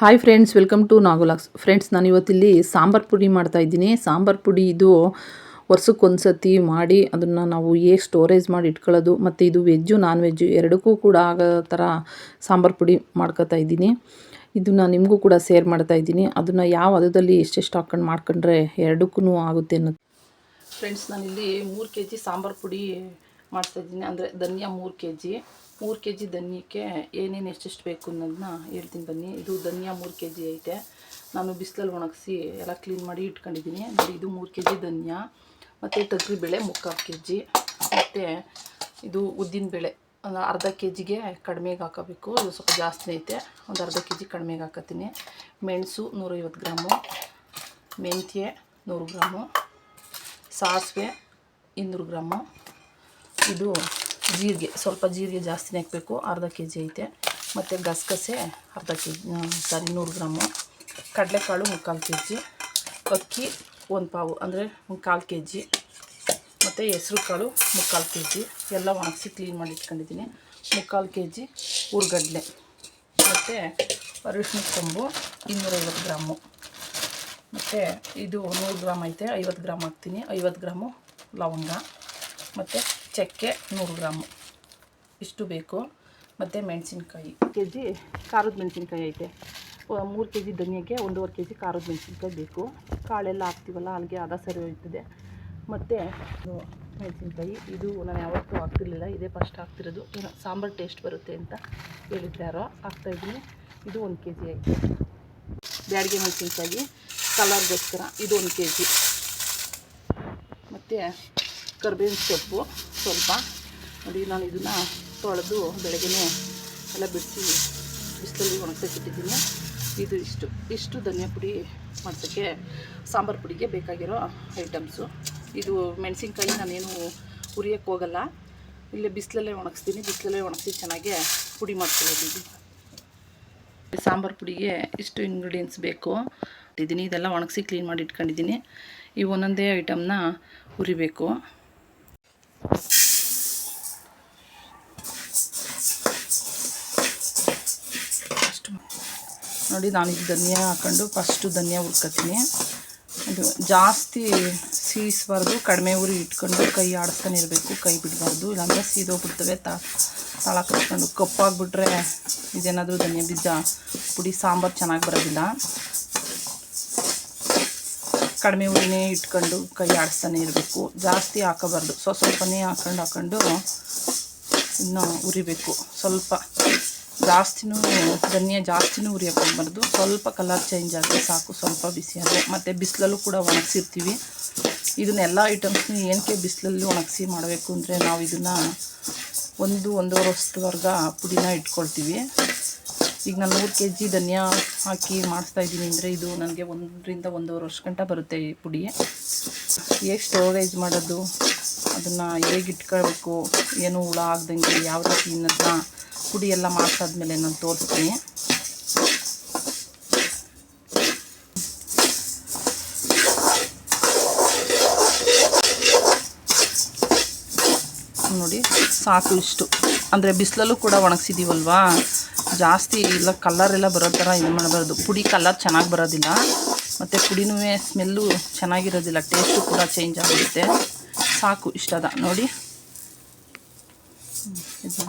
Hi friends welcome to ನಾಗುಲಾಕ್ಸ್ friends ನಾನು ಇವತ್ತಿಲ್ಲಿ ಸಾಂಬಾರು ಪುಡಿ ಮಾಡ್ತಾ ಇದ್ದೀನಿ. ಸಾಂಬಾರು ಪುಡಿ ಇದು ವರ್ಷಕ್ಕೊಂದು ಸತಿ ಮಾಡಿ ಅದನ್ನು ನಾವು ಹೇಗೆ ಸ್ಟೋರೇಜ್ ಮಾಡಿ ಇಟ್ಕೊಳ್ಳೋದು, ಮತ್ತು ಇದು ವೆಜ್ಜು ನಾನ್ ವೆಜ್ಜು ಎರಡಕ್ಕೂ ಕೂಡ ಆಗೋ ಥರ ಸಾಂಬಾರು ಪುಡಿ ಮಾಡ್ಕೋತಾ ಇದ್ದೀನಿ. ಇದನ್ನು ನಿಮಗೂ ಕೂಡ ಸೇರ್ ಮಾಡ್ತಾ ಇದ್ದೀನಿ. ಅದನ್ನು ಯಾವ ಅದದಲ್ಲಿ ಎಷ್ಟೆಷ್ಟು ಹಾಕ್ಕೊಂಡು ಮಾಡ್ಕೊಂಡ್ರೆ ಎರಡಕ್ಕೂ ಆಗುತ್ತೆ ಅನ್ನೋದು. ಫ್ರೆಂಡ್ಸ್ ನಾನಿಲ್ಲಿ ಮೂರು ಕೆ ಜಿ ಸಾಂಬಾರು ಪುಡಿ ಮಾಡ್ತಾಯಿದ್ದೀನಿ ಅಂದರೆ ಧನಿಯಾ ಮೂರು ಕೆ ಜಿ ಮೂರು ಕೆ ಜಿ ಧನ್ಯಕ್ಕೆ ಏನೇನು ಎಷ್ಟೆಷ್ಟು ಬೇಕು ಅನ್ನೋದನ್ನ ಹೇಳ್ತೀನಿ ಬನ್ನಿ. ಇದು ಧನ್ಯ ಮೂರು ಕೆ ಜಿ ಐತೆ. ನಾನು ಬಿಸಿಲಲ್ಲಿ ಒಣಗಿಸಿ ಎಲ್ಲ ಕ್ಲೀನ್ ಮಾಡಿ ಇಟ್ಕೊಂಡಿದ್ದೀನಿ. ನೋಡಿ, ಇದು ಮೂರು ಕೆ ಜಿ ಧನ್ಯ, ಮತ್ತು ತೊಗರಿಬೇಳೆ ಮುಕ್ಕಾಲು ಕೆ ಜಿ ಮತ್ತು ಇದು ಉದ್ದಿನಬೇಳೆ ಒಂದು ಅರ್ಧ ಕೆ ಜಿಗೆ ಕಡಿಮೆಗೆ ಹಾಕೋಬೇಕು. ಇದು ಸ್ವಲ್ಪ ಜಾಸ್ತಿ ಐತೆ. ಒಂದು ಅರ್ಧ ಕೆ ಜಿ ಕಡಿಮೆಗೆ ಹಾಕತ್ತೀನಿ. ಮೆಣಸು ನೂರೈವತ್ತು ಗ್ರಾಮು, ಮೆಂತ್ಯ ನೂರು ಗ್ರಾಮು, ಸಾಸಿವೆ ಇನ್ನೂರು ಗ್ರಾಮು. ಇದು ಜೀರಿಗೆ, ಸ್ವಲ್ಪ ಜೀರಿಗೆ ಜಾಸ್ತಿನೇ ಹಾಕಬೇಕು, ಅರ್ಧ ಕೆ ಜಿ ಐತೆ. ಮತ್ತು ಗಸಗಸೆ, ಅರ್ಧ ಕೆ ಜಿ ಸಾರಿ ನೂರು ಗ್ರಾಮು. ಕಡಲೆಕಾಳು ಮುಕ್ಕಾಲು ಕೆ ಜಿ ಅಕ್ಕಿ ಒಂದು ಪಾವು, ಅಂದರೆ ಒಂದು ಕಾಲು ಕೆ ಜಿ ಮತ್ತು ಹೆಸ್ರು ಕಾಳು ಮುಕ್ಕಾಲು ಕೆ ಜಿ ಎಲ್ಲ ಒಣಗಿಸಿ ಕ್ಲೀನ್ ಮಾಡಿ ಇಟ್ಕೊಂಡಿದ್ದೀನಿ. ಮುಕ್ಕಾಲು ಕೆ ಜಿ ಹುರ್ಗಡ್ಲೆ ಮತ್ತು ಅರಿಶಿನ ಕೊಂಬು ಇನ್ನೂರೈವತ್ತು ಗ್ರಾಮು. ಮತ್ತು ಇದು ನೂರು ಗ್ರಾಮ್ ಐತೆ, ಐವತ್ತು ಗ್ರಾಮ್ ಹಾಕ್ತೀನಿ. ಐವತ್ತು ಗ್ರಾಮು ಲವಂಗ. ಮತ್ತು ಚಕ್ಕೆ ನೂರು ಗ್ರಾಮು. ಇಷ್ಟು ಬೇಕು. ಮತ್ತು ಮೆಣಸಿನ್ಕಾಯಿ. ಕೆ ಜಿ ಖಾರದ ಮೆಣಸಿನ್ಕಾಯಿ ಐತೆ. ಮೂರು ಕೆ ಜಿ ಧನಿಯಾಗೆ ಒಂದೂವರೆ ಕೆ ಜಿ ಖಾರದ ಮೆಣಸಿನ್ಕಾಯಿ ಬೇಕು. ಕಾಳೆಲ್ಲ ಹಾಕ್ತೀವಲ್ಲ ಅಲ್ಲಿಗೆ ಅದ ಸರಿ ಹೋಗ್ತದೆ. ಮತ್ತು ಮೆಣಸಿನ್ಕಾಯಿ. ಇದು ನಾನು ಯಾವತ್ತೂ ಹಾಕ್ತಿರ್ಲಿಲ್ಲ. ಇದೇ ಫಸ್ಟ್ ಹಾಕ್ತಿರೋದು. ಏನೋ ಸಾಂಬಾರು ಟೇಸ್ಟ್ ಬರುತ್ತೆ ಅಂತ ಹೇಳಿದ್ದಾರೋ ಹಾಕ್ತಾಯಿದ್ದೀನಿ ಇದು ಒಂದು ಕೆ ಜಿ ಐತೆ. ಬ್ಯಾಡಿಗೆ ಮೆಣಸಿನ್ಕಾಯಿ. ಕಲರ್ಗೋಸ್ಕರ ಇದು ಒಂದು ಕೆ ಜಿ ಮತ್ತು ಕರ್ಬೇವಿನ ಸೊಪ್ಪು ಸ್ವಲ್ಪ ನೋಡಿ, ನಾನು ಇದನ್ನು ತೊಳೆದು ಬೆಳಗ್ಗೆ ಎಲ್ಲ ಬಿಡಿಸಿ ಬಿಸಿಲಲ್ಲಿ ಒಣಗ್ಸಕ್ಕಿಟ್ಟಿದ್ದೀನಿ. ಇದು ಇಷ್ಟು. ಇಷ್ಟು ಧನಿಯಾ ಪುಡಿ ಮಾಡ್ಸೋಕ್ಕೆ ಸಾಂಬಾರು ಪುಡಿಗೆ ಬೇಕಾಗಿರೋ ಐಟಮ್ಸು. ಇದು ಮೆಣಸಿನ್ಕಾಯಿ ನಾನೇನು ಹುರಿಯೋಕ್ಕೆ ಹೋಗಲ್ಲ. ಇಲ್ಲೇ ಬಿಸಿಲಲ್ಲೇ ಒಣಗಿಸ್ತೀನಿ. ಬಿಸಿಲಲ್ಲೇ ಒಣಗಿಸಿ ಚೆನ್ನಾಗಿ ಪುಡಿ ಮಾಡ್ಕೊಳ್ಳೋದು ಸಾಂಬಾರು ಪುಡಿಗೆ ಇಷ್ಟು ಇಂಗ್ರೀಡಿಯೆಂಟ್ಸ್ ಬೇಕು. ಇದ್ದೀನಿ ಇದೆಲ್ಲ ಒಣಗಿಸಿ ಕ್ಲೀನ್ ಮಾಡಿ ಇಟ್ಕೊಂಡಿದ್ದೀನಿ. ಈ ಒಂದೊಂದೇ ಐಟಮ್ನ ಹುರಿಬೇಕು ನೋಡಿ ನಾನು ಇದು ಧನಿಯಾ ಹಾಕೊಂಡು ಫಸ್ಟು ಧನಿಯಾ ಹುರ್ಕೊತೀನಿ. ಇದು ಜಾಸ್ತಿ ಸೀಸ್ಬಾರ್ದು, ಕಡಿಮೆ ಉರಿ ಇಟ್ಕೊಂಡು ಕೈ ಆಡಿಸ್ತಾನೆ ಇರಬೇಕು, ಕೈ ಬಿಡಬಾರ್ದು. ಇಲ್ಲಾಂದರೆ ಸೀದೋಗ್ಬಿಡ್ತವೆ, ತಾ ತಾಳ ಕಟ್ಕೊಂಡು ಕಪ್ಪಾಗ್ಬಿಟ್ರೆ ಇದೇನಾದರೂ ಧನಿಯಾ ಬೀಜ, ಪುಡಿ, ಸಾಂಬಾರು ಚೆನ್ನಾಗಿ ಬರೋದಿಲ್ಲ. ಕಡಿಮೆ ಉರಿನೇ ಇಟ್ಕೊಂಡು ಕೈ ಆಡಿಸ್ತಾನೆ ಇರಬೇಕು. ಜಾಸ್ತಿ ಹಾಕೋಬಾರ್ದು. ಸ್ವಸ್ವಲ್ಪನೇ ಹಾಕೊಂಡು ಹಾಕೊಂಡು ಇನ್ನು ಉರಿಬೇಕು. ಸ್ವಲ್ಪ ಜಾಸ್ತಿನೂ ಧನಿಯಾ ಜಾಸ್ತಿನೂ ಹೋಗ್ಬಾರ್ದು ಸ್ವಲ್ಪ ಕಲರ್ ಚೇಂಜ್ ಆದರೆ ಸಾಕು. ಸ್ವಲ್ಪ ಬಿಸಿ ಆದರೆ. ಮತ್ತು ಬಿಸಿಲಲ್ಲೂ ಕೂಡ ಒಣಗಿಸಿರ್ತೀವಿ. ಇದನ್ನೆಲ್ಲ ಐಟಮ್ಸ್ನ ಏನಕ್ಕೆ ಬಿಸಿಲಲ್ಲಿ ಒಣಗಿಸಿ ಮಾಡಬೇಕು ಅಂದರೆ ನಾವು ಇದನ್ನು ಒಂದು, ಒಂದೂವರೆ ವರ್ಷದವರೆಗೆ ಪುಡಿನ ಇಟ್ಕೊಳ್ತೀವಿ. ಈಗ ನಾನು ನೂರು ಕೆ ಜಿ ಧನಿಯಾ ಹಾಕಿ ಮಾಡಿಸ್ತಾ ಇದ್ದೀನಿ ಅಂದರೆ ಇದು ನನಗೆ ಒಂದರಿಂದ ಒಂದೂವರೆ ವರ್ಷ ಗಂಟ ಬರುತ್ತೆ ಈ ಪುಡಿ. ಹೇಗೆ ಸ್ಟೋರೇಜ್ ಮಾಡೋದು, ಅದನ್ನು ಹೇಗೆ ಇಟ್ಕೊಳ್ಬೇಕು, ಏನು ಹುಳ ಆಗ್ದಂಗೆ ಯಾವ ರೀತಿ ಅನ್ನೋದನ್ನ ಪುಡಿ ಎಲ್ಲ ಮಾಡಿಸಾದ್ಮೇಲೆ ನಾನು ತೋರಿಸ್ತೀನಿ. ನೋಡಿ, ಸಾಕು ಇಷ್ಟು. ಅಂದರೆ ಬಿಸಿಲಲ್ಲೂ ಕೂಡ ಒಣಗಿಸಿದ್ದೀವಲ್ವಾ ಜಾಸ್ತಿ ಇಲ್ಲ ಕಲ್ಲರ್ ಎಲ್ಲ ಬರೋ ಥರ ಇದು ಮಾಡಬಾರ್ದು. ಪುಡಿ ಕಲರ್ ಚೆನ್ನಾಗಿ ಬರೋದಿಲ್ಲ. ಮತ್ತು ಪುಡಿನೂ ಸ್ಮೆಲ್ಲು ಚೆನ್ನಾಗಿರೋದಿಲ್ಲ. ಟೇಸ್ಟು ಕೂಡ ಚೇಂಜ್ ಆಗುತ್ತೆ. ಸಾಕು, ಇಷ್ಟದ. ನೋಡಿ. ಇದು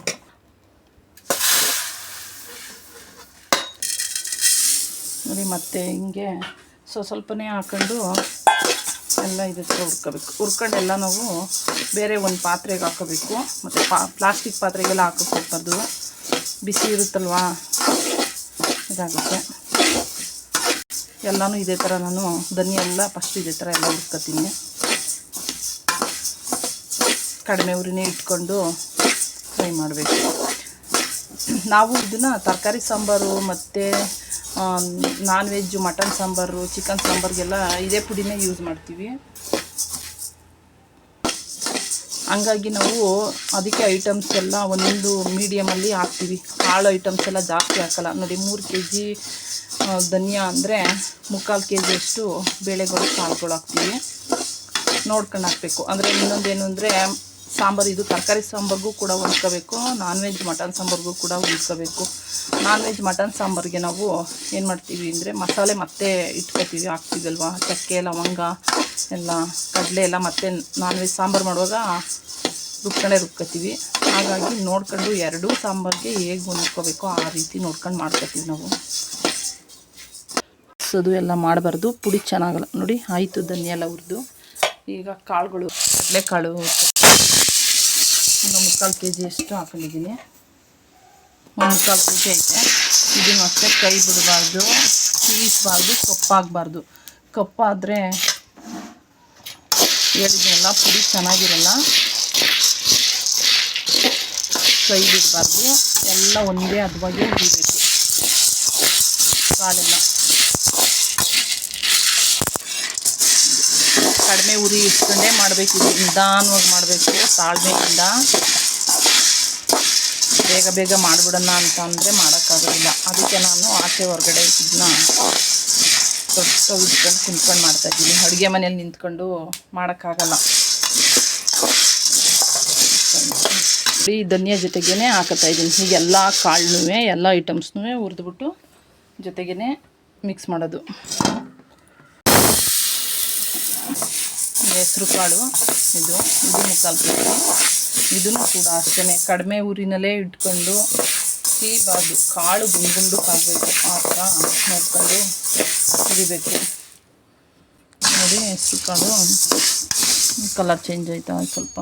ನೋಡಿ, ಮತ್ತೆ ಹಿಂಗೆ ಸೊ, ಸ್ವಲ್ಪನೇ ಹಾಕೊಂಡು ಎಲ್ಲ ಇದಕ್ಕೆ ಹುರ್ಕೋಬೇಕು. ಹುರ್ಕೊಂಡು ಎಲ್ಲ ನಾವು ಬೇರೆ ಒಂದು ಪಾತ್ರೆಗೆ ಹಾಕೋಬೇಕು. ಮತ್ತು ಪ್ಲಾಸ್ಟಿಕ್ ಪಾತ್ರೆಗೆಲ್ಲ ಹಾಕೋಕೆ ಹೋಗ್ಬಾರ್ದು. ಬಿಸಿ ಇರುತ್ತಲ್ವಾ? ಇದಾಗುತ್ತೆ. ಎಲ್ಲನೂ ಇದೇ ಥರ ನಾನು ಧನಿ ಎಲ್ಲ ಫಸ್ಟ್ ಇದೇ ಥರ ಎಲ್ಲ ಹುರ್ಕೊತೀನಿ. ಕಡಿಮೆ ಉರಿನೇ ಇಟ್ಕೊಂಡು ಫ್ರೈ ಮಾಡಬೇಕು. ನಾವು ಇದನ್ನು ತರಕಾರಿ ಸಾಂಬಾರು ಮತ್ತು non veg mutton sambar chicken ಸಾಂಬಾರಿಗೆಲ್ಲ ಇದೇ ಪುಡಿನೇ ಯೂಸ್ ಮಾಡ್ತೀವಿ. ಹಂಗಾಗಿ ನಾವು ಅದಕ್ಕೆ ಐಟಮ್ಸ್ ಎಲ್ಲ ಒಂದೊಂದು ಮೀಡಿಯಮಲ್ಲಿ ಹಾಕ್ತೀವಿ. ಕಾಳು ಐಟಮ್ಸ್ ಎಲ್ಲ ಜಾಸ್ತಿ ಹಾಕಲ್ಲ. ನೋಡಿ, ಮೂರು ಕೆ ಜಿ ಧನಿಯಾ ಅಂದರೆ ಮುಕ್ಕಾಲು ಕೆ ಜಿಯಷ್ಟು ಬೇಳೆಗಳು, ಕಾಳುಗಳು ಹಾಕ್ತೀವಿ. ನೋಡ್ಕೊಂಡು ಹಾಕಬೇಕು. ಅಂದರೆ ಇನ್ನೊಂದೇನು ಅಂದರೆ ಸಾಂಬಾರು, ಇದು ತರಕಾರಿ ಸಾಂಬಾರಿಗೂ ಕೂಡ ಹೊಂದ್ಕೋಬೇಕು ನಾನ್ ವೆಜ್ ಮಟನ್ ಸಾಂಬಾರಿಗೂ ಕೂಡ ಹೊಂದ್ಕೋಬೇಕು ನಾನ್ ವೆಜ್ ಮಟನ್ ಸಾಂಬಾರಿಗೆ ನಾವು ಏನು ಮಾಡ್ತೀವಿ ಅಂದರೆ ಮಸಾಲೆ ಮತ್ತೆ ಇಟ್ಕೊತೀವಿ, ಹಾಕ್ತೀವಲ್ವ? ಚಕ್ಕೆ, ಲವಂಗ, ಎಲ್ಲ ಕಡಲೆ ಎಲ್ಲ ಮತ್ತೆ ನಾನ್ ವೆಜ್ ಸಾಂಬಾರು ಮಾಡುವಾಗ ರುಬ್ಕೊಂಡೇ ರುಬ್ಕೋತೀವಿ. ಹಾಗಾಗಿ ನೋಡ್ಕೊಂಡು ಎರಡೂ ಸಾಂಬಾರಿಗೆ ಹೇಗೆ ಹೊಂದ್ಕೋಬೇಕು ಆ ರೀತಿ ನೋಡ್ಕೊಂಡು ಮಾಡ್ಕೊತೀವಿ ನಾವು. ಅದು ಎಲ್ಲ ಮಾಡಬಾರ್ದು. ಪುಡಿ ಚೆನ್ನಾಗಲ್ಲ. ನೋಡಿ, ಆಯಿತು ಧನ್ಯ ಎಲ್ಲ ಹುರಿದು. ಈಗ ಕಾಳುಗಳು, ಕಡಲೆಕಾಳು ಒಂದು ಮುಕ್ಕಾಲು ಕೆ ಜಿ ಅಷ್ಟು ಹಾಕೊಂಡಿದ್ದೀನಿ. ಒಂದು ಮುಕ್ಕಾಲು ಕೆ ಜಿ ಐತೆ. ಇದನ್ನು ಅಷ್ಟೇ ಕೈ ಬಿಡಬಾರ್ದು ಕೀಸ್ಬಾರ್ದು ಕಪ್ಪಾಗಬಾರ್ದು. ಕಪ್ಪಾದರೆ ಹೇಳಿದ್ನಲ್ಲ ಪುಡಿ ಚೆನ್ನಾಗಿರಲ್ಲ. ಕೈ ಬಿಡಬಾರ್ದು. ಎಲ್ಲ ಒಂದೇ ಹದವಾಗಿ ಹುರಿಬೇಕು ಕಾಳೆಲ್ಲ ಕಡಿಮೆ ಉರಿ ಇಟ್ಕೊಂಡೇ ಮಾಡಬೇಕು ನಿಧಾನವಾಗಿ ಮಾಡಬೇಕು, ತಾಳ್ಮೆಯಿಂದ. ಬೇಗ ಬೇಗ ಮಾಡಿಬಿಡೋಣ ಅಂತ ಅಂದರೆ ಮಾಡೋಕ್ಕಾಗೋದಿಲ್ಲ. ಅದಕ್ಕೆ ನಾನು ಆಚೆ ಹೊರಗಡೆ ಇದನ್ನ ದೊಡ್ಡ ಸ್ಟವ್ ಇಟ್ಕೊಂಡು ಕುಂತ್ಕೊಂಡು ಮಾಡ್ತಾಯಿದ್ದೀನಿ ಅಡುಗೆ ಮನೇಲಿ ನಿಂತ್ಕೊಂಡು ಮಾಡೋಕ್ಕಾಗಲ್ಲ. ಈ ಧನಿಯ ಜೊತೆಗೇ ಹಾಕತ್ತಾ ಇದ್ದೀನಿ. ಎಲ್ಲ ಕಾಳನ್ನೂ ಎಲ್ಲ ಐಟಮ್ಸ್ನೂ ಹುರಿದ್ಬಿಟ್ಟು ಜೊತೆಗೇ ಮಿಕ್ಸ್ ಮಾಡೋದು. ಹೆಸ್ರು ಕಾಳು ಇದು ಇದು ಮುಕ್ಕಾಲು ಕೆ ಇದನ್ನು ಕೂಡ ಅಷ್ಟೇ ಕಡಿಮೆ ಊರಿನಲ್ಲೇ ಇಟ್ಕೊಂಡು ಸೀಬಾರ್ದು ಕಾಳು ಗುಂಡು ಗುಂಡಕ್ಕಾಗಬೇಕು ಆ ಥರ ನೋಡ್ಕೊಂಡು ಕುಡಿಬೇಕು. ನೋಡಿ ಹೆಸರು ಕಾಳು ಕಲರ್ ಚೇಂಜ್ ಆಯ್ತಾ ಸ್ವಲ್ಪ.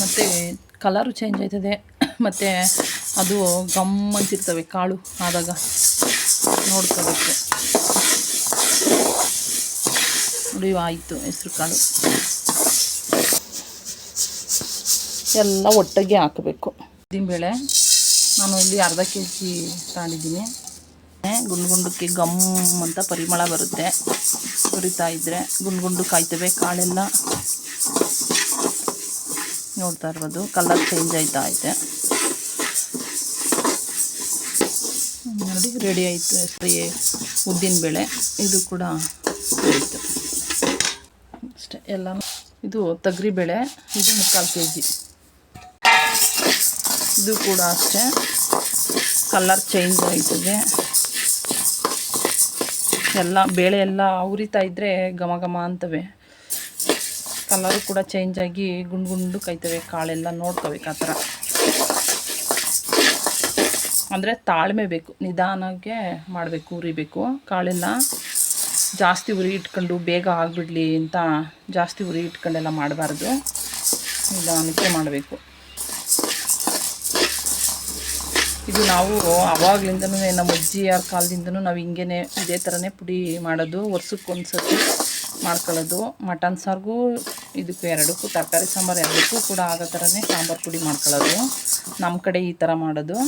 ಮತ್ತು ಕಲರು ಚೇಂಜ್ ಆಯ್ತದೆ. ಮತ್ತು ಅದು ಗಮ್ ಅಂತಿರ್ತವೆ ಕಾಳು ಆದಾಗ ನೋಡ್ಕೋಬೇಕು. ನೋಡಿ, ಆಯಿತು ಹೆಸ್ರು ಕಾಳು. ಎಲ್ಲ ಒಟ್ಟಿಗೆ ಹಾಕಬೇಕು. ಉದ್ದಿನಬೇಳೆ ನಾನು ಇಲ್ಲಿ ಅರ್ಧ ಕೆ ಜಿ ತಗೊಂಡಿದ್ದೀನಿ. ಗುಂಡು ಗುಂಡಕ್ಕೆ ಗಮ್ ಅಂತ ಪರಿಮಳ ಬರುತ್ತೆ. ಹುರಿತಾ ಇದ್ದರೆ ಗುಂಡು ಗುಂಡು ಕಾಯ್ತವೆ, ಕಾಳೆಲ್ಲ ನೋಡ್ತಾ ಇರ್ಬೋದು ಕಲರ್ ಚೇಂಜ್ ಆಯ್ತಾ ಐತೆ ನೋಡಿ ರೆಡಿ ಆಯಿತು ಉದ್ದಿನ ಬೇಳೆ. ಇದು ಕೂಡ ಆಯಿತು. ಅಷ್ಟೇ ಎಲ್ಲ. ಇದು ತೊಗರಿಬೇಳೆ ಇದು ಮುಕ್ಕಾಲು ಕೆ ಜಿ ಇದು ಕೂಡ ಅಷ್ಟೇ. ಕಲರ್ ಚೇಂಜ್ ಆಯ್ತದೆ. ಎಲ್ಲ ಬೇಳೆ ಎಲ್ಲ ಉರಿತಾ ಇದ್ದರೆ ಘಮ ಘಮ ಅಂತವೆ. ಕಲರು ಕೂಡ ಚೇಂಜ್ ಆಗಿ ಗುಂಡು ಗುಂಡು ಕಾಯ್ತವೆ, ಕಾಳೆಲ್ಲ ನೋಡ್ಕೋಬೇಕು ಆ ಥರ ಅಂದರೆ ತಾಳ್ಮೆ ಬೇಕು, ನಿಧಾನಕ್ಕೆ ಮಾಡಬೇಕು, ಉರಿಬೇಕು. ಕಾಳೆಲ್ಲ ಜಾಸ್ತಿ ಉರಿ ಇಟ್ಕೊಂಡು ಬೇಗ ಆಗಿಬಿಡಲಿ ಅಂತ ಜಾಸ್ತಿ ಉರಿ ಇಟ್ಕೊಂಡೆಲ್ಲ ಮಾಡಬಾರ್ದು. ನಿಧಾನಕ್ಕೆ ಮಾಡಬೇಕು. ಇದು ನಾವು ಆವಾಗ್ಲಿಂದನೂ ನಮ್ಮ ಅಜ್ಜಿಯಾರ ಕಾಲದಿಂದನೂ ನಾವು ಹಿಂಗೇ ಇದೇ ಥರನೇ ಪುಡಿ ಮಾಡೋದು ವರ್ಷಕ್ಕೆ ಒಂದು ಸರ್ತಿ ಮಾಡ್ಕೊಳ್ಳೋದು. ಮಟನ್ ಸಾರಿಗೂ ಇದಕ್ಕೂ ಎರಡಕ್ಕೂ, ತರಕಾರಿ ಸಾಂಬಾರು ಎರಡಕ್ಕೂ ಕೂಡ ಆಗೋ ಥರನೇ ಸಾಂಬಾರು ಪುಡಿ ಮಾಡ್ಕೊಳ್ಳೋದು. ನಮ್ಮ ಕಡೆ ಈ ಥರ ಮಾಡೋದು.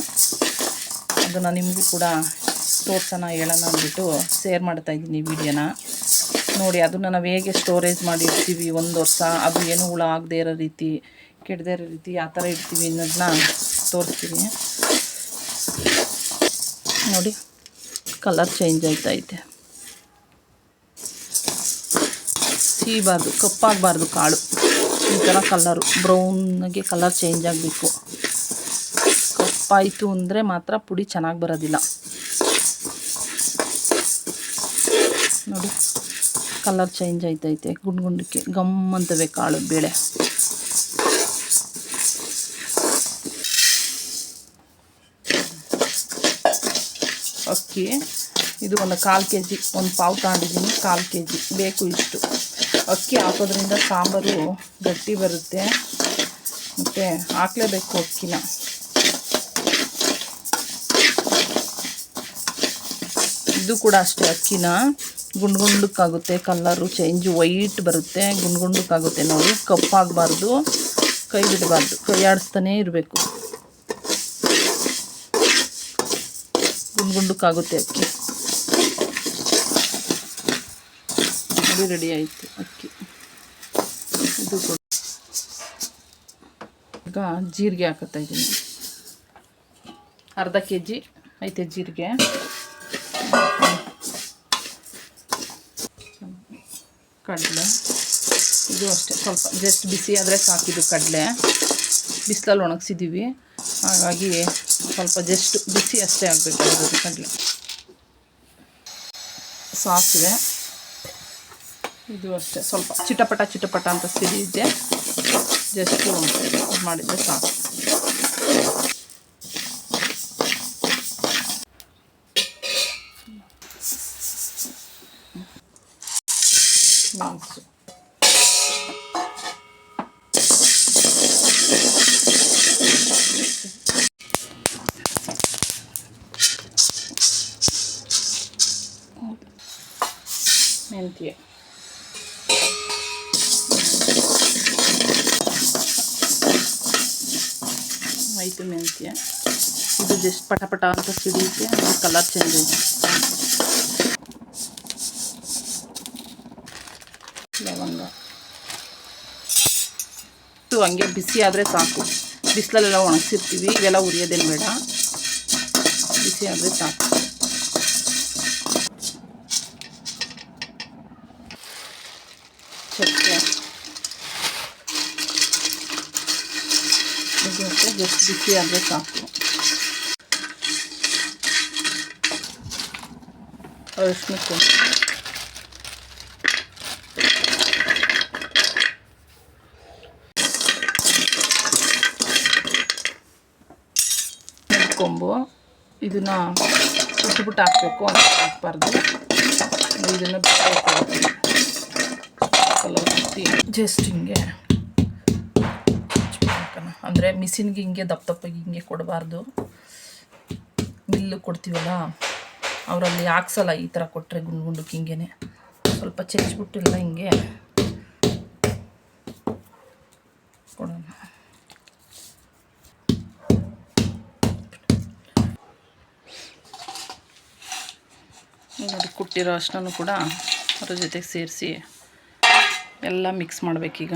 ಅದನ್ನು ನಿಮಗೂ ಕೂಡ ತೋರ್ಸೋಣ ಹೇಳೋಣ ಅಂದ್ಬಿಟ್ಟು ಶೇರ್ ಮಾಡ್ತಾಯಿದ್ದೀನಿ ವೀಡಿಯೋನ. ನೋಡಿ, ಅದನ್ನು ನಾವು ಹೇಗೆ ಸ್ಟೋರೇಜ್ ಮಾಡಿ ಇಡ್ತೀವಿ ಒಂದು ವರ್ಷ, ಅದು ಏನು ಹುಳ ಆಗದೆ ಇರೋ ರೀತಿ, ಕೆಡದೇ ಇರೋ ರೀತಿ ಆ ಥರ ಇಡ್ತೀವಿ ಅನ್ನೋದನ್ನ ತೋರಿಸ್ತೀನಿ. ನೋಡಿ ಕಲರ್ ಚೇಂಜ್ ಆಯ್ತೈತೆ ಸೀಬಾರ್ದು, ಕಪ್ಪಾಗಬಾರ್ದು ಕಾಳು. ಈ ಥರ ಕಲರು ಬ್ರೌನ್ಗೆ ಕಲರ್ ಚೇಂಜ್ ಆಗಬೇಕು. ಕಪ್ಪಾಯಿತು ಅಂದರೆ ಮಾತ್ರ ಪುಡಿ ಚೆನ್ನಾಗಿ ಬರೋದಿಲ್ಲ. ನೋಡಿ, ಕಲರ್ ಚೇಂಜ್ ಆಯ್ತೈತೆ. ಗುಂಡು ಗುಂಡಕ್ಕೆ ಗಮ್ ಅಂತವೆ ಕಾಳು ಬೇಳೆ. ಅಕ್ಕಿ, ಇದು ಒಂದು ಕಾಲು ಕೆ ಜಿ ಒಂದು ಪಾವು ತಗೊಂಡಿದ್ದೀನಿ, ಕಾಲು ಕೆ ಜಿ ಬೇಕು ಇಷ್ಟು. ಅಕ್ಕಿ ಹಾಕೋದ್ರಿಂದ ಸಾಂಬಾರು ಗಟ್ಟಿ ಬರುತ್ತೆ, ಮತ್ತು ಹಾಕಲೇಬೇಕು ಅಕ್ಕಿನ. ಇದು ಕೂಡ ಅಷ್ಟೇ, ಅಕ್ಕಿನ ಗುಂಡು ಗುಂಡಕ್ಕಾಗುತ್ತೆ ಕಲ್ಲರು ಚೇಂಜ್ ವೈಟ್ ಬರುತ್ತೆ ಗುಂಡು ಗುಂಡಕ್ಕಾಗುತ್ತೆ ನೋಡಿ ಕಪ್ಪಾಗಬಾರ್ದು, ಕೈ ಬಿಡಬಾರ್ದು ಕೈ ಆಡಿಸ್ತಾನೇ ಇರಬೇಕು. ಗುಂಡು ಗುಂಡಕ್ಕಾಗುತ್ತೆ ಅಕ್ಕಿ. ಅದು ರೆಡಿ ಆಯಿತು ಅಕ್ಕಿ. ಇದು ಕೂಡ. ಈಗ ಜೀರಿಗೆ ಹಾಕುತ್ತಾ ಇದ್ದೀನಿ. ಅರ್ಧ ಕೆ ಜಿ ಐತೆ ಜೀರಿಗೆ. ಕಡಲೆ. ಇದು ಅಷ್ಟೇ. ಸ್ವಲ್ಪ ಜಸ್ಟ್ ಬಿಸಿ ಆದರೆ ಸಾಕಿದು ಕಡಲೆ. ಬಿಸಿಲಲ್ಲಿ ಒಣಗಿಸಿದ್ದೀವಿ ಹಾಗಾಗಿ ಸ್ವಲ್ಪ ಜಸ್ಟ್ ಬಿಸಿ ಅಷ್ಟೇ ಆಗಬೇಕಾಗಿರೋದು ಕಡಲೆ. ಸಾಸಿವೆ ಇದು. ಅಷ್ಟೇ. ಸ್ವಲ್ಪ ಚಿಟಪಟ ಚಿಟಪಟ ಅಂತ ಸಿಡಿಯಿದ್ದೆ ಜಸ್ಟ್ ಮಾಡಿದರೆ ಸಾಕು. ಮೆಣಸು ಮೆಂತ್ಯ ಆಯಿತು ಮೆಂತ್ಯ ಇದು ಜಸ್ಟ್ ಪಟ ಪಟ ಅಂತ ಸಿಡಿಯುತ್ತೆ ಅದು ಕಲರ್ ಚೇಂಜ್ ಐತೆ ಲವಂಗ ಇದು ಹಂಗೆ ಬಿಸಿ ಆದರೆ ಸಾಕು. ಬಿಸಿಲಲ್ಲೆಲ್ಲ ಒಣಗಿಸಿರ್ತೀವಿ ಇವೆಲ್ಲ ಉರಿಯೋದೇನು ಬೇಡ. ಬಿಸಿ ಆದರೆ ಸಾಕು. ಚಕ್ಕೆ ಇದು ಅಷ್ಟೇ ಜಸ್ಟ್ ಬಿಸಿ ಆದರೆ ಸಾಕು. ಅರಿಶಿನ ಕೊಂಬು. ಇದನ್ನ ಬಿಟ್ಬಿಟ್ಟು ಹಾಕಬೇಕು ಅಂತ ಹಾಕ್ಬಾರ್ದು ಇದನ್ನು ಬಿಟ್ಟು ಜಸ್ಟ್ ಹಿಂಗೆ. ಅಂದರೆ ಮಿಷಿನ್ಗೆ ಹಿಂಗೆ, ದಪ್ಪ ದಪ್ಪಗೆ ಹಿಂಗೆ ಕೊಡಬಾರ್ದು. ಮಿಲ್ಲು ಕೊಡ್ತೀವಲ್ಲ, ಅವರಲ್ಲಿ ಹಾಕ್ಸಲ್ಲ, ಈ ಥರ ಕೊಟ್ಟರೆ ಗುಂಡು ಗುಂಡಕ್ಕೆ ಹಿಂಗೆ ಸ್ವಲ್ಪ ಚೆಚ್ಚಿಬಿಟ್ಟಿಲ್ಲ ಹಿಂಗೆ ಕುಟ್ಟಿರೋ ಅಷ್ಟನ್ನು ಕೂಡ ಅದ್ರ ಜೊತೆಗೆ ಸೇರಿಸಿ ಎಲ್ಲ ಮಿಕ್ಸ್ ಮಾಡಬೇಕೀಗ.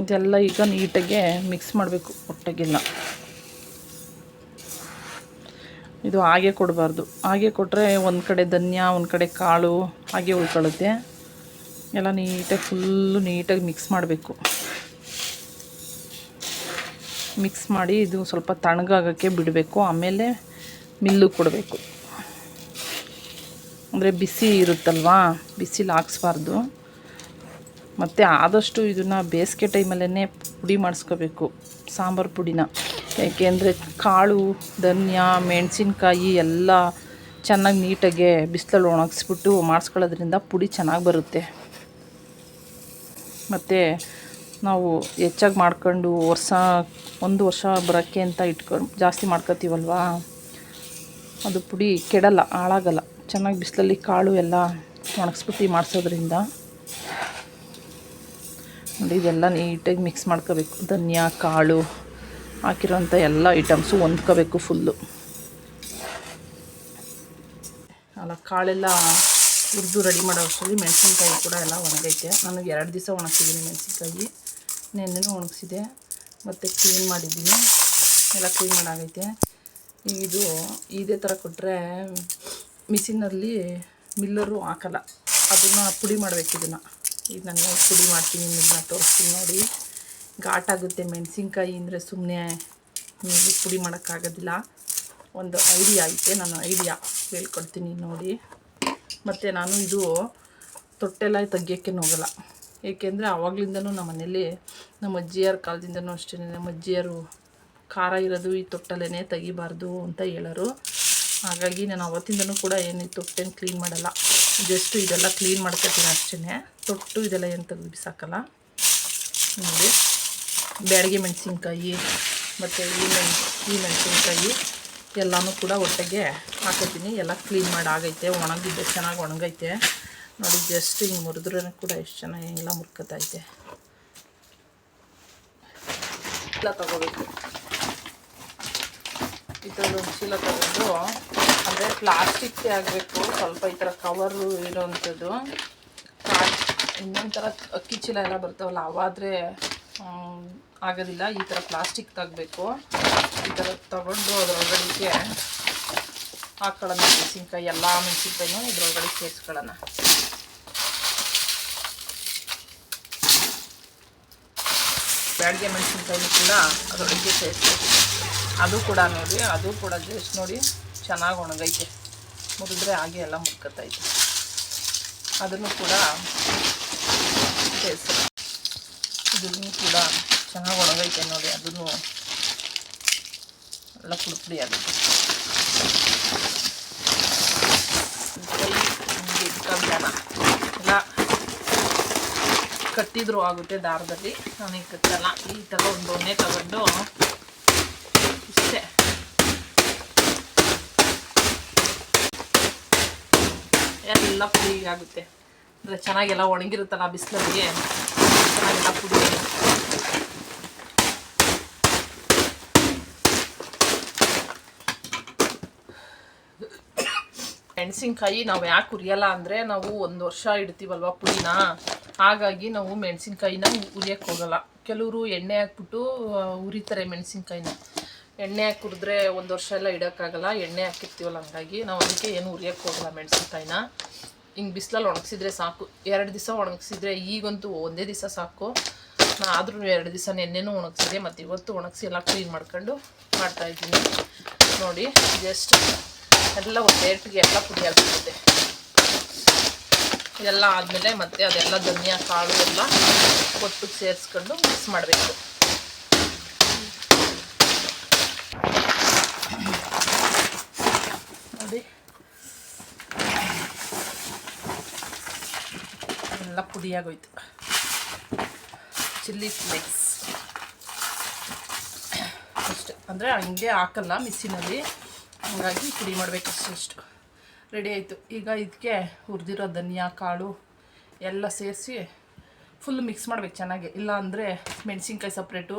ಇದೆಲ್ಲ ಈಗ ನೀಟಾಗೆ ಮಿಕ್ಸ್ ಮಾಡಬೇಕು ಒಟ್ಟಾಗೆಲ್ಲ. ಇದು ಹಾಗೆ ಕೊಡಬಾರ್ದು. ಹಾಗೆ ಕೊಟ್ಟರೆ ಒಂದು ಕಡೆ ಧನ್ಯ, ಒಂದು ಕಡೆ ಕಾಳು, ಹಾಗೆ ಉಳ್ಕೊಳ್ಳುತ್ತೆ. ಎಲ್ಲ ನೀಟಾಗಿ ಫುಲ್ಲು ನೀಟಾಗಿ ಮಿಕ್ಸ್ ಮಾಡಬೇಕು. ಮಿಕ್ಸ್ ಮಾಡಿ ಇದು ಸ್ವಲ್ಪ ತಣ್ಣಗಾಗೋಕ್ಕೆ ಬಿಡಬೇಕು, ಆಮೇಲೆ ಮಿಲ್ಲು ಕೊಡಬೇಕು. ಅಂದರೆ ಬಿಸಿ ಇರುತ್ತಲ್ವಾ? ಬಿಸಿಲು ಹಾಕ್ಸ್ಬಾರ್ದು ಮತ್ತು ಆದಷ್ಟು ಇದನ್ನು ಬೇಸಿಗೆ ಟೈಮಲ್ಲೇ ಪುಡಿ ಮಾಡಿಸ್ಕೋಬೇಕು, ಸಾಂಬಾರು ಪುಡಿನ. ಏಕೆಂದರೆ ಕಾಳು, ಧನ್ಯ, ಮೆಣಸಿನ್ಕಾಯಿ ಎಲ್ಲ ಚೆನ್ನಾಗಿ ನೀಟಾಗೆ ಬಿಸಿಲಲ್ಲಿ ಒಣಗಿಸ್ಬಿಟ್ಟು ಮಾಡಿಸ್ಕೊಳ್ಳೋದ್ರಿಂದ ಪುಡಿ ಚೆನ್ನಾಗಿ ಬರುತ್ತೆ. ಮತ್ತು ನಾವು ಹೆಚ್ಚಾಗಿ ಮಾಡ್ಕೊಂಡು ವರ್ಷ, ಒಂದು ವರ್ಷ ಬರೋಕ್ಕೆ ಅಂತ ಇಟ್ಕೊಂಡು ಜಾಸ್ತಿ ಮಾಡ್ಕೊತೀವಲ್ವಾ? ಅದು ಪುಡಿ ಕೆಡಲ್ಲ, ಹಾಳಾಗಲ್ಲ. ಚೆನ್ನಾಗಿ ಬಿಸಿಲಲ್ಲಿ ಕಾಳು ಎಲ್ಲ ಒಣಗಿಸ್ಬಿಟ್ಟು ಮಾಡಿಸೋದ್ರಿಂದ ನೋಡಿ, ಇದೆಲ್ಲ ನೀಟಾಗಿ ಮಿಕ್ಸ್ ಮಾಡ್ಕೋಬೇಕು. ಧನಿಯಾ, ಕಾಳು ಹಾಕಿರೋಂಥ ಎಲ್ಲ ಐಟಮ್ಸು ಹೊಂದ್ಕೋಬೇಕು ಫುಲ್ಲು. ಅಲ್ಲ, ಕಾಳೆಲ್ಲ ಹುರಿದು ರೆಡಿ ಮಾಡೋ ಅಷ್ಟರಲ್ಲಿ ಮೆಣಸಿನ್ಕಾಯಿ ಕೂಡ ಎಲ್ಲ ಒಣಗೈತೆ. ನನಗೆ ಎರಡು ದಿವಸ ಒಣಗಿಸಿದ್ದೀನಿ ಮೆಣಸಿನ್ಕಾಯಿ. ನೆನ್ನೆನೂ ಒಣಗಿಸಿದೆ. ಮತ್ತು ಕ್ಲೀನ್ ಮಾಡಿದ್ದೀನಿ. ಎಲ್ಲ ಕ್ಲೀನ್ ಮಾಡಾಗೈತೆ. ಇದು ಇದೇ ಥರ ಕೊಟ್ಟರೆ ಮಿಷಿನಲ್ಲಿ ಮಿಲ್ಲರು ಹಾಕಲ್ಲ. ಅದನ್ನು ಪುಡಿ ಮಾಡಬೇಕು ಇದನ್ನು. ಈಗ ನಾನು ಪುಡಿ ಮಾಡ್ತೀನಿ ಇದನ್ನ ತೋರಿಸ್ತೀನಿ ನೋಡಿ. ಘಾಟಾಗುತ್ತೆ ಮೆಣಸಿನ್ಕಾಯಿ ಅಂದರೆ ಸುಮ್ಮನೆ ನೀವು ಪುಡಿ ಮಾಡೋಕ್ಕಾಗೋದಿಲ್ಲ. ಒಂದು ಐಡಿಯಾ ಐತೆ, ನಾನು ಐಡಿಯಾ ಹೇಳ್ಕೊಡ್ತೀನಿ ನೋಡಿ. ಮತ್ತು ನಾನು ಇದು ತೊಟ್ಟೆಲ್ಲ ತೆಗಿಯೋಕ್ಕೆ ಹೋಗಲ್ಲ. ಏಕೆಂದರೆ ಆವಾಗಲಿಂದನೂ ನಮ್ಮ ಮನೇಲಿ ನಮ್ಮ ಅಜ್ಜಿಯರ ಕಾಲದಿಂದನೂ ಅಷ್ಟೇ ನಮ್ಮ ಅಜ್ಜಿಯರು ಖಾರ ಇರೋದು ಈ ತೊಟ್ಟಲೇ ತೆಗಿಬಾರ್ದು ಅಂತ ಹೇಳೋರು. ಹಾಗಾಗಿ ನಾನು ಅವತ್ತಿಂದನೂ ಕೂಡ ಏನು ತೊಟ್ಟೇನು ಕ್ಲೀನ್ ಮಾಡಲ್ಲ. ಜಸ್ಟ್ ಇದೆಲ್ಲ ಕ್ಲೀನ್ ಮಾಡ್ಕೊತೀನಿ ಅಷ್ಟೇ ತೊಟ್ಟು ಇದೆಲ್ಲ ಏನು ತೆಗೆದು ಬಿಸಾಕಲ್ಲ ನೋಡಿ. ಬ್ಯಾಡಿಗೆ ಮೆಣಸಿನ್ಕಾಯಿ ಮತ್ತು ಈ ಮೆಣ್, ಈ ಮೆಣಸಿನ್ಕಾಯಿ ಎಲ್ಲನೂ ಕೂಡ ಒಟ್ಟಿಗೆ ಹಾಕೋತೀನಿ. ಎಲ್ಲ ಕ್ಲೀನ್ ಮಾಡಿ ಆಗೈತೆ. ಒಣಗಿದ್ದೆ ಚೆನ್ನಾಗಿ ಒಣಗೈತೆ. ನೋಡಿ ಜಸ್ಟ್ ಹಿಂಗೆ ಮುರಿದ್ರೂ ಕೂಡ ಎಷ್ಟು ಚೆನ್ನಾಗಿ ಎಲ್ಲ ಮುರ್ಕೋತೈತೆ. ಎಲ್ಲ ತಗೋಬೇಕು. ಈ ಥರ ಚೀಲ ತಗೊಂಡು, ಅಂದರೆ ಪ್ಲಾಸ್ಟಿಕ್ದೇ ಆಗಬೇಕು, ಸ್ವಲ್ಪ ಈ ಥರ ಕವರು ಇರೋವಂಥದ್ದು ಇನ್ನೊಂದು ಥರ ಅಕ್ಕಿ ಚೀಲ ಎಲ್ಲ ಬರ್ತಾವಲ್ಲ, ಅವಾದರೆ ಆಗೋದಿಲ್ಲ. ಈ ಥರ ಪ್ಲಾಸ್ಟಿಕ್ ತಗಬೇಕು. ಈ ಥರ ತಗೊಂಡು ಅದರೊಳಗಡೆಗೆ ಹಾಕೊಳ್ಳೋಣ, ಮೆಣಸಿನ್ಕಾಯಿ, ಎಲ್ಲ ಮೆಣಸಿನ್ಕಾಯಿನೂ ಇದ್ರೊಳಗಡೆ ಸೇರಿಸ್ಕೊಳ್ಳೋಣ. ಬ್ಯಾಡಿಗೆ ಮೆಣಸಿನ್ಕಾಯಿನೂ ಕೂಡ ಅದರೊಳಗೆ ಸೇರಿಸ್ಬೇಕು ಅದು ಕೂಡ ನೋಡಿ, ಅದು ಕೂಡ ಜಸ್ಟ್ ನೋಡಿ ಚೆನ್ನಾಗಿ ಒಣಗೈತೆ. ಮುರಿದ್ರೆ ಹಾಗೆ ಎಲ್ಲ ಮುರ್ಕತ್ತೈತೆ ಅದನ್ನು ಕೂಡ ಇದನ್ನು ಕೂಡ ಚೆನ್ನಾಗಿ ಒಣಗೈತೆ ನೋಡಿ, ಅದನ್ನು ಎಲ್ಲ ಪುಡಿ ಆಗುತ್ತೆ. ಎಲ್ಲ ಕಟ್ಟಿದ್ರು ಆಗುತ್ತೆ ದಾರದಲ್ಲಿ. ನನಗೆ ಕಟ್ಟಲ್ಲ ಈ ಥರ ಒಂದು ತಗೊಂಡು ಇಷ್ಟೇ ಎಲ್ಲ ಪುಡಿ ಆಗುತ್ತೆ. ಅಂದರೆ ಚೆನ್ನಾಗೆಲ್ಲ ಒಣಗಿರುತ್ತಲ್ಲ ಬಿಸಿಲಲ್ಲಿ ಚೆನ್ನಾಗೆಲ್ಲ ಪುಡಿ ಮೆಣಸಿನ್ಕಾಯಿ ನಾವು ಯಾಕೆ ಉರಿಯಲ್ಲ ಅಂದರೆ ನಾವು ಒಂದು ವರ್ಷ ಇಡ್ತೀವಲ್ವ ಪುಡಿನ? ಹಾಗಾಗಿ ನಾವು ಮೆಣಸಿನ್ಕಾಯಿನ ಉರಿಯಕ್ಕೆ ಹೋಗಲ್ಲ. ಕೆಲವರು ಎಣ್ಣೆ ಹಾಕ್ಬಿಟ್ಟು ಉರಿತಾರೆ ಮೆಣಸಿನ್ಕಾಯಿನ. ಎಣ್ಣೆ ಹಾಕಿ ಕುಡಿದ್ರೆ ಒಂದು ವರ್ಷ ಎಲ್ಲ ಇಡೋಕ್ಕಾಗಲ್ಲ. ಎಣ್ಣೆ ಹಾಕಿರ್ತೀವಲ್ಲ, ಹಂಗಾಗಿ ನಾವು ಅದಕ್ಕೆ ಏನು ಉರಿಯೋಕ್ಕೆ ಹೋಗಲ್ಲ ಮೆಣಸಿನ್ಕಾಯಿನ. ಹಿಂಗೆ ಬಿಸಿಲಲ್ಲಿ ಒಣಗಿಸಿದ್ರೆ ಸಾಕು. ಎರಡು ದಿವಸ ಒಣಗಿಸಿದ್ರೆ ಈಗಂತೂ ಒಂದೇ ದಿವಸ ಸಾಕು. ಆದ್ರೂ ಎರಡು ದಿವಸ ನೆನ್ನೆನೂ ಒಣಗಿಸಿದೆ, ಮತ್ತು ಇವತ್ತು ಒಣಗಿಸಿ ಎಲ್ಲ ಕ್ಲೀನ್ ಮಾಡ್ಕೊಂಡು ಮಾಡ್ತಾಯಿದ್ದೀನಿ ನೋಡಿ, ಜಸ್ಟ್ ಎಲ್ಲ ಒಂದು ರೇಟ್ಗೆ ಎಲ್ಲ ಪುಡಿ ಆಗಿಬಿಡುತ್ತೆ ಇದೆಲ್ಲ ಆದಮೇಲೆ ಮತ್ತೆ ಅದೆಲ್ಲ ಧನಿಯಾ, ಕಾಳು ಎಲ್ಲ ಒಟ್ಟಿಗೆ ಸೇರಿಸ್ಕೊಂಡು ಮಿಕ್ಸ್ ಮಾಡಬೇಕು ನೋಡಿ ಎಲ್ಲ ಚಿಲ್ಲಿ ಫ್ಲೇಕ್ಸ್ ಅಷ್ಟು. ಅಂದರೆ ಹಂಗೆ ಹಾಕಲ್ಲ ಮಿಕ್ಸಿನಲ್ಲಿ. ಹಾಗಾಗಿ ಪುಡಿ ಮಾಡಬೇಕು ಅಷ್ಟು ರೆಡಿ ಆಯಿತು. ಈಗ ಇದಕ್ಕೆ ಹುರಿದಿರೋ ಧನಿಯಾ, ಕಾಳು ಎಲ್ಲ ಸೇರಿಸಿ ಫುಲ್ ಮಿಕ್ಸ್ ಮಾಡಬೇಕು ಚೆನ್ನಾಗಿ. ಇಲ್ಲ ಅಂದರೆ ಮೆಣಸಿನ್ಕಾಯಿ ಸಪ್ರೇಟು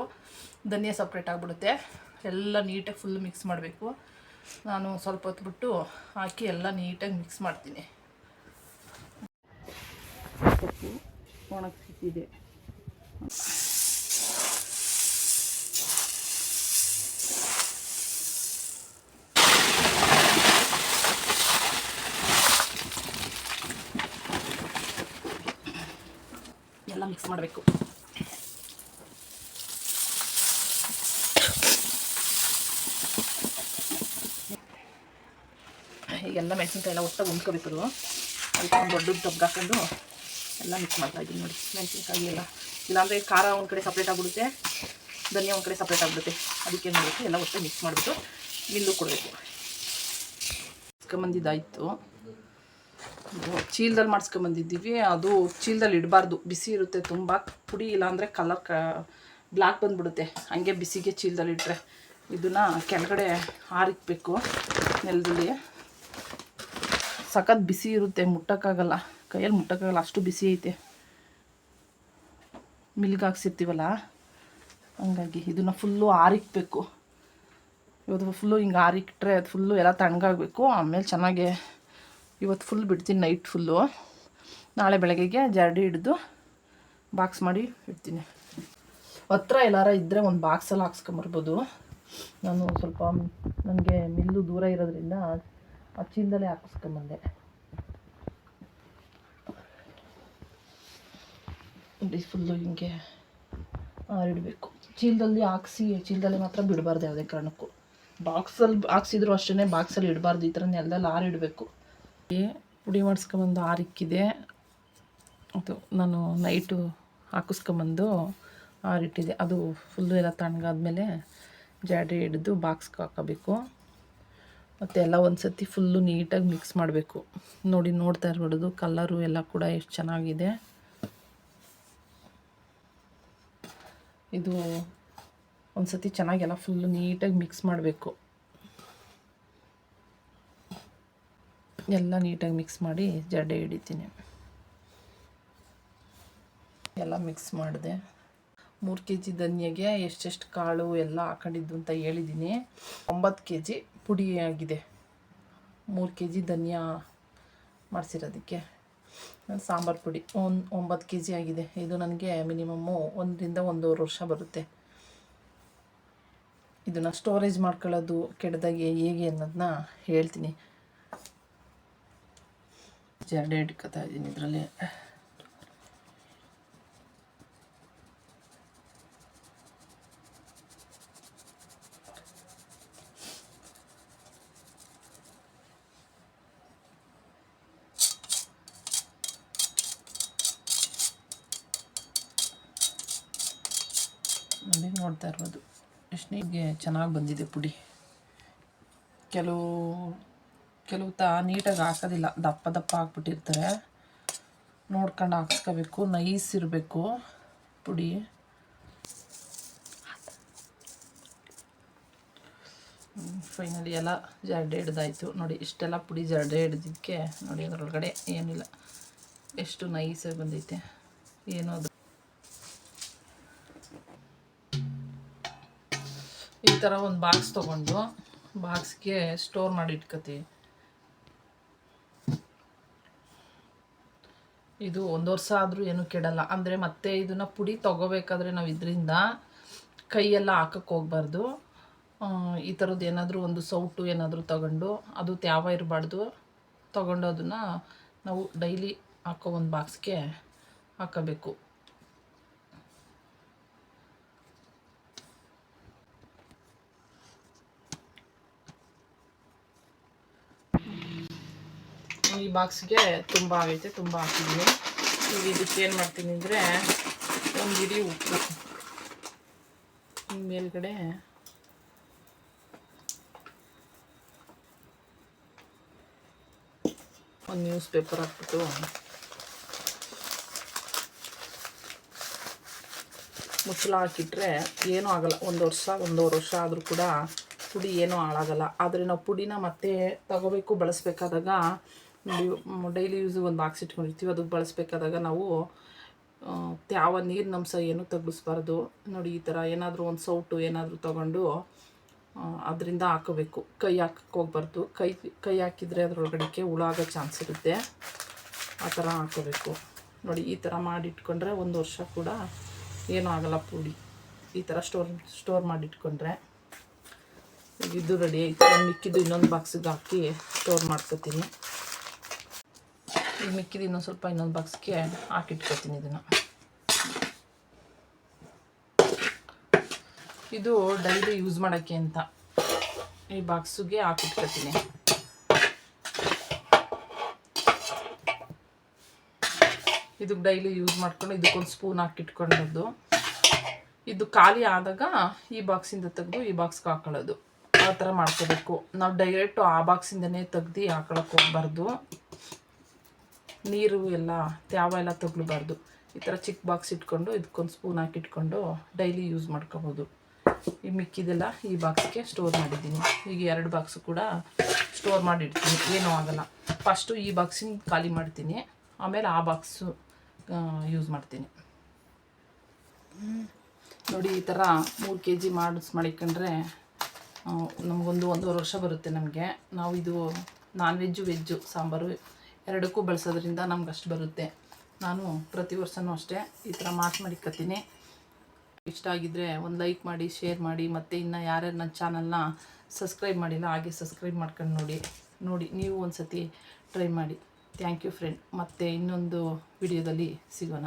ಧನಿಯಾ ಸಪ್ರೇಟ್ ಆಗಿಬಿಡುತ್ತೆ. ಎಲ್ಲ ನೀಟಾಗಿ ಫುಲ್ ಮಿಕ್ಸ್ ಮಾಡಬೇಕು. ನಾನು ಸ್ವಲ್ಪ ಹೊತ್ತು ಬಿಟ್ಟು ಹಾಕಿ ಎಲ್ಲ ನೀಟಾಗಿ ಮಿಕ್ಸ್ ಮಾಡ್ತೀನಿ. ಒಣಗಿಸಿದೆ ಎಲ್ಲ ಮಿಕ್ಸ್ ಮಾಡಬೇಕು. ಈಗೆಲ್ಲ ಮೆಣಸಿನ್ಕಾಯಿ ಎಲ್ಲ ಒಟ್ಟಾಗಿ ಉಂಡ್ಕೋಬೇಕು ಅದು ಅದಕ್ಕೆ ಒಂದು ದೊಡ್ಡ ಎಲ್ಲ ಮಿಕ್ಸ್ ಮಾಡ್ತಾ ಇದ್ದೀನಿ ನೋಡಿ. ಮೆಣಸಿನ್ಕಾಯಿ ಎಲ್ಲ. ಇಲ್ಲಾಂದರೆ ಖಾರ ಒಂದು ಕಡೆ ಸಪ್ರೇಟ್ ಆಗಿಬಿಡುತ್ತೆ, ಧನಿಯಾ ಒಂದು ಕಡೆ ಸಪ್ರೇಟ್ ಆಗಿಬಿಡುತ್ತೆ. ಅದಕ್ಕೆ ಏನು ಮಾಡಬೇಕು, ಎಲ್ಲ ಒಟ್ಟು ಮಿಕ್ಸ್ ಮಾಡಿಬಿಟ್ಟು ಮಿಲ್ಲು ಕೊಡಬೇಕು. ಮಾಡಿಸ್ಕೊಂಬಂದಿದ್ದಾಯಿತು. ಚೀಲದಲ್ಲಿ ಮಾಡಿಸ್ಕೊಂಬಂದಿದ್ದೀವಿ. ಅದು ಚೀಲದಲ್ಲಿ ಇಡಬಾರ್ದು. ಬಿಸಿ ಇರುತ್ತೆ ತುಂಬ. ಪುಡಿ ಇಲ್ಲಾಂದರೆ ಕಲರ್ ಕ ಬ್ಲ್ಯಾಕ್ ಬಂದುಬಿಡುತ್ತೆ. ಹಾಗೆ ಬಿಸಿಗೆ ಚೀಲದಲ್ಲಿ ಇಟ್ಟರೆ ಇದನ್ನು ಕೆಳಗಡೆ ಆರಿಕ್ಬೇಕು ನೆಲದಲ್ಲಿ. ಸಖತ್ ಬಿಸಿ ಇರುತ್ತೆ, ಮುಟ್ಟಕ್ಕಾಗಲ್ಲ. ಕೈಯಲ್ಲಿ ಮುಟ್ಟಕ್ಕಾಗಲ್ಲ, ಅಷ್ಟು ಬಿಸಿ ಐತೆ. ಮಿಲ್ಗೆ ಹಾಕ್ಸಿರ್ತೀವಲ್ಲ, ಹಂಗಾಗಿ ಇದನ್ನು ಫುಲ್ಲು ಆರಿಕ್ಬೇಕು. ಇವತ್ತು ಫುಲ್ಲು ಹಿಂಗೆ ಆರಿಕ್ಟ್ರೆ ಅದು ಫುಲ್ಲು ಎಲ್ಲ ತಣ್ಣಗಾಗಬೇಕು. ಆಮೇಲೆ ಚೆನ್ನಾಗೆ ಇವತ್ತು ಫುಲ್ ಬಿಡ್ತೀನಿ ನೈಟ್ ಫುಲ್ಲು ನಾಳೆ ಬೆಳಗ್ಗೆಗೆ ಜರಡಿ ಹಿಡಿದು ಬಾಕ್ಸ್ ಮಾಡಿ ಇಡ್ತೀನಿ. ಹತ್ರ ಎಲ್ಲಾರ ಇದ್ದರೆ ಒಂದು ಬಾಕ್ಸಲ್ಲಿ ಹಾಕ್ಸ್ಕೊಂಬರ್ಬೋದು. ನಾನು ಸ್ವಲ್ಪ, ನನಗೆ ಮಿಲ್ಲು ದೂರ ಇರೋದ್ರಿಂದ ಆ ಚೀಲದಲ್ಲೇ ಹಾಕಿಸ್ಕೊಂಬಂದೆ. ನೋಡಿ ಫುಲ್ಲು ಹಿಂಗೆ ಹರಡಬೇಕು ಚೀಲದಲ್ಲಿ ಹಾಕ್ಸಿ, ಚೀಲದಲ್ಲಿ ಮಾತ್ರ ಬಿಡಬಾರ್ದು ಯಾವುದೇ ಕಾರಣಕ್ಕೂ. ಬಾಕ್ಸಲ್ಲಿ ಹಾಕ್ಸಿದ್ರು ಅಷ್ಟೇ ಬಾಕ್ಸಲ್ಲಿ ಇಡಬಾರ್ದು, ಈ ಥರ ನೆಲದಲ್ಲಿ ಆರಿಡಬೇಕು. ಪುಡಿ ಮಾಡಿಸ್ಕೊಂಬಂದು ಆರಿಕ್ಕಿದೆ. ಅದು ನಾನು ನೈಟು ಹಾಕಿಸ್ಕೊಂಬಂದು ಆರಿಟ್ಟಿದೆ. ಅದು ಫುಲ್ಲು ಎಲ್ಲ ತಣ್ಣಗಾದ್ಮೇಲೆ ಜಾಡಿ ಹಿಡಿದು ಬಾಕ್ಸ್ಗೆ ಹಾಕೋಬೇಕು. ಮತ್ತು ಎಲ್ಲ ಒಂದು ಸತಿ ಫುಲ್ಲು ನೀಟಾಗಿ ಮಿಕ್ಸ್ ಮಾಡಬೇಕು. ನೋಡಿ ನೋಡ್ತಾ ಇರ್ಬಾರ್ದು ಕಲ್ಲರು ಎಲ್ಲ ಕೂಡ ಎಷ್ಟು ಚೆನ್ನಾಗಿದೆ. ಇದು ಒಂದು ಸತಿ ಚೆನ್ನಾಗೆಲ್ಲ ಫುಲ್ಲು ನೀಟಾಗಿ ಮಿಕ್ಸ್ ಮಾಡಬೇಕು. ಎಲ್ಲ ನೀಟಾಗಿ ಮಿಕ್ಸ್ ಮಾಡಿ ಜಡೆ ಹಿಡಿತೀನಿ. ಎಲ್ಲ ಮಿಕ್ಸ್ ಮಾಡಿದೆ. ಮೂರು ಕೆ ಜಿ ಧನಿಯಾಗೆ ಎಷ್ಟೆಷ್ಟು ಕಾಳು ಎಲ್ಲ ಹಾಕೊಂಡಿದ್ದು ಅಂತ ಹೇಳಿದ್ದೀನಿ ಒಂಬತ್ತು ಕೆ ಜಿ ಪುಡಿ ಆಗಿದೆ. ಮೂರು ಕೆ ಜಿ ಧನಿಯಾ ಮಾಡಿಸಿರೋದಕ್ಕೆ. ಸಾಂಬಾರು ಪುಡಿ ಒನ್ ಒಂಬತ್ತು ಕೆ ಜಿ ಆಗಿದೆ. ಇದು ನನಗೆ ಮಿನಿಮಮ್ಮು ಒಂದರಿಂದ ಒಂದೂವರೆ ವರ್ಷ ಬರುತ್ತೆ. ಇದನ್ನು ಸ್ಟೋರೇಜ್ ಮಾಡ್ಕೊಳ್ಳೋದು ಕೆಡ್ದಾಗೆ ಹೇಗೆ ಅನ್ನೋದನ್ನ ಹೇಳ್ತೀನಿ. ಜರಡೆ ಇಟ್ಕೊತಾ ಇದ್ದೀನಿ ಇದರಲ್ಲಿ. ನೋಡಿ ಇರೋದು ಎಷ್ಟನಿಗೆ ಚೆನ್ನಾಗಿ ಬಂದಿದೆ ಪುಡಿ? ಕೆಲವು ಕೆಲವು ತ ನೀಟಾಗಿ ಹಾಕೋದಿಲ್ಲ. ದಪ್ಪ ದಪ್ಪ ಹಾಕ್ಬಿಟ್ಟಿರ್ತಾರೆ ನೋಡ್ಕೊಂಡು ಹಾಕ್ಸ್ಕೋಬೇಕು. ನೈಸ್ ಇರಬೇಕು ಪುಡಿ. ಫೈನಲಿ ಎಲ್ಲ ಜರಡೆ ಹಿಡ್ದಾಯಿತು. ನೋಡಿ, ಇಷ್ಟೆಲ್ಲ ಪುಡಿ ಜರಡೆ ಹಿಡ್ದಿದ್ದಕ್ಕೆ ನೋಡಿ ಅದರೊಳಗಡೆ ಏನಿಲ್ಲ. ಎಷ್ಟು ನೈಸಾಗಿ ಬಂದೈತೆ. ಏನೋ ಥರ ಒಂದು ಬಾಕ್ಸ್ ತೊಗೊಂಡು ಬಾಕ್ಸ್ಗೆ ಸ್ಟೋರ್ ಮಾಡಿ ಇಟ್ಕೋತೀವಿ ಇದು ಒಂದು ವರ್ಷ ಆದರೂ ಏನೂ ಕೆಡಲ್ಲ. ಅಂದರೆ ಮತ್ತೆ ಇದನ್ನು ಪುಡಿ ತೊಗೋಬೇಕಾದ್ರೆ ನಾವು ಇದರಿಂದ ಕೈಯೆಲ್ಲ ಹಾಕಕ್ಕೆ ಹೋಗ್ಬಾರ್ದು. ಈ ಥರದ್ದು ಏನಾದರೂ ಒಂದು ಸೌಟು ಏನಾದರೂ ತಗೊಂಡು ಅದು ತ್ಯಾವ ಇರಬಾರ್ದು. ತಗೊಂಡು ಅದನ್ನು ನಾವು ಡೈಲಿ ಹಾಕೋ ಒಂದು ಬಾಕ್ಸ್ಗೆ ಹಾಕೋಬೇಕು. ಈ ಬಾಕ್ಸ್ಗೆ ತುಂಬ ಆಗೈತೆ, ತುಂಬ ಹಾಕಿದ್ದೀನಿ. ಈಗ ಇದಕ್ಕೆ ಏನು ಮಾಡ್ತೀನಿ ಅಂದರೆ ಒಂದು ಇಡೀ ಉಪ್ಪು. ಮೇಲ್ಗಡೆ ಒಂದು ನ್ಯೂಸ್ ಪೇಪರ್ ಹಾಕ್ಬಿಟ್ಟು ಮುಚ್ಚಳ ಹಾಕಿಟ್ರೆ ಏನೂ ಆಗಲ್ಲ. ಒಂದು ವರ್ಷ, ಒಂದೂವರೆ ವರ್ಷ ಆದರೂ ಕೂಡ ಪುಡಿ ಏನೂ ಹಾಳಾಗಲ್ಲ. ಆದರೆ ನಾವು ಪುಡಿನ ಮತ್ತೆ ತಗೋಬೇಕು, ಬಳಸಬೇಕಾದಾಗ ಡೈಲಿ ಯೂಸ್ ಒಂದು ಬಾಕ್ಸ್ ಇಟ್ಕೊಂಡಿರ್ತೀವಿ. ಅದಕ್ಕೆ ಬಳಸಬೇಕಾದಾಗ ನಾವು ಯಾವ ನೀರಿನ ಅಂಶ ಏನೂ ತಗ್ಗಿಸ್ಬಾರ್ದು. ನೋಡಿ, ಈ ಥರ ಏನಾದರೂ ಒಂದು ಸೌಟು ಏನಾದರೂ ತಗೊಂಡು ಅದರಿಂದ ಹಾಕೋಬೇಕು. ಕೈ ಹಾಕಕ್ಕೆ ಹೋಗ್ಬಾರ್ದು. ಕೈ ಕೈ ಹಾಕಿದರೆ ಅದರೊಳಗಡೆಗೆ ಹುಳ ಆಗೋ ಚಾನ್ಸ್ ಇರುತ್ತೆ. ಆ ಥರ ಹಾಕೋಬೇಕು. ನೋಡಿ, ಈ ಥರ ಮಾಡಿಟ್ಕೊಂಡ್ರೆ ಒಂದು ವರ್ಷ ಕೂಡ ಏನೂ ಆಗಲ್ಲ ಪುಡಿ. ಈ ಥರ ಸ್ಟೋರ್ ಸ್ಟೋರ್ ಮಾಡಿಟ್ಕೊಂಡ್ರೆ ಇದು ರೆಡಿ ಆಯಿತು. ಮಿಕ್ಕಿದ್ದು ಇನ್ನೊಂದು ಬಾಕ್ಸಿಗೆ ಹಾಕಿ ಸ್ಟೋರ್ ಮಾಡ್ಕೊತೀನಿ. ಈಗ ಮಿಕ್ಕಿದ್ದು ಇನ್ನೊಂದು ಸ್ವಲ್ಪ ಇನ್ನೊಂದು ಬಾಕ್ಸ್ಗೆ ಹಾಕಿಟ್ಕೊತೀನಿ ಇದನ್ನು. ಇದು ಡೈಲಿ ಯೂಸ್ ಮಾಡೋಕ್ಕೆ ಅಂತ ಈ ಬಾಕ್ಸಿಗೆ ಹಾಕಿಟ್ಕೊತೀನಿ. ಇದಕ್ಕೆ ಡೈಲಿ ಯೂಸ್ ಮಾಡ್ಕೊಂಡು ಇದಕ್ಕೊಂದು ಸ್ಪೂನ್ ಹಾಕಿಟ್ಕೊಂಡದ್ದು. ಇದು ಖಾಲಿ ಆದಾಗ ಈ ಬಾಕ್ಸಿಂದ ತೆಗೆದು ಈ ಬಾಕ್ಸ್ಗೆ ಹಾಕೊಳ್ಳೋದು. ಆ ಥರ ಮಾಡ್ಕೋಬೇಕು. ನಾವು ಡೈರೆಕ್ಟು ಆ ಬಾಕ್ಸಿಂದನೇ ತೆಗ್ದು ಹಾಕೊಳಕ್ಕೆ ಹೋಗ್ಬಾರ್ದು. ನೀರು ಎಲ್ಲ ತ್ಯಾವ ಎಲ್ಲ ತಗೊಳ್ಬಾರ್ದು ಈ ಥರ ಚಿಕ್ಕ ಬಾಕ್ಸ್ ಇಟ್ಕೊಂಡು ಇದಕ್ಕೊಂದು ಸ್ಪೂನ್ ಹಾಕಿಟ್ಕೊಂಡು ಡೈಲಿ ಯೂಸ್ ಮಾಡ್ಕೋಬೋದು. ಈ ಮಿಕ್ಕಿದೆಲ್ಲ ಈ ಬಾಕ್ಸ್ಗೆ ಸ್ಟೋರ್ ಮಾಡಿದ್ದೀನಿ. ಈಗ ಎರಡು ಬಾಕ್ಸು ಕೂಡ ಸ್ಟೋರ್ ಮಾಡಿಡ್ತೀನಿ. ಏನೂ ಆಗಲ್ಲ. ಫಸ್ಟು ಈ ಬಾಕ್ಸಿನ ಖಾಲಿ ಮಾಡ್ತೀನಿ. ಆಮೇಲೆ ಆ ಬಾಕ್ಸು ಯೂಸ್ ಮಾಡ್ತೀನಿ. ನೋಡಿ, ಈ ಥರ ಮೂರು ಕೆ ಜಿ ಮಾಡಿಸ್, ಮಾಡಿಕೊಂಡ್ರೆ ನಮಗೊಂದು ಒಂದೂವರೆ ವರ್ಷ ಬರುತ್ತೆ ನಮಗೆ. ನಾವು ಇದು ನಾನ್ ವೆಜ್ಜು ವೆಜ್ಜು ಸಾಂಬಾರು. ಎರಡಕ್ಕೂ ಬಳಸೋದ್ರಿಂದ ನಮ್ಗೆ ಅಷ್ಟು ಬರುತ್ತೆ. ನಾನು ಪ್ರತಿ ವರ್ಷವೂ ಅಷ್ಟೇ ಈ ಥರ ಮಾಸ್ ಮಾಡಿಕತ್ತೀನಿ. ಇಷ್ಟ ಆಗಿದ್ದರೆ ಒಂದು ಲೈಕ್ ಮಾಡಿ, ಶೇರ್ ಮಾಡಿ, ಮತ್ತು ಇನ್ನು ಯಾರ್ಯಾರು ನನ್ನ ಚಾನಲ್ನ ಸಬ್ಸ್ಕ್ರೈಬ್ ಮಾಡಿಲ್ಲ, ಹಾಗೆ ಸಬ್ಸ್ಕ್ರೈಬ್ ಮಾಡ್ಕೊಂಡು ನೋಡಿ ನೋಡಿ, ನೀವು ಒಂದು ಸತಿ ಟ್ರೈ ಮಾಡಿ. Thank you friend. ಮತ್ತು ಇನ್ನೊಂದು ವಿಡಿಯೋದಲ್ಲಿ ಸಿಗೋಣ.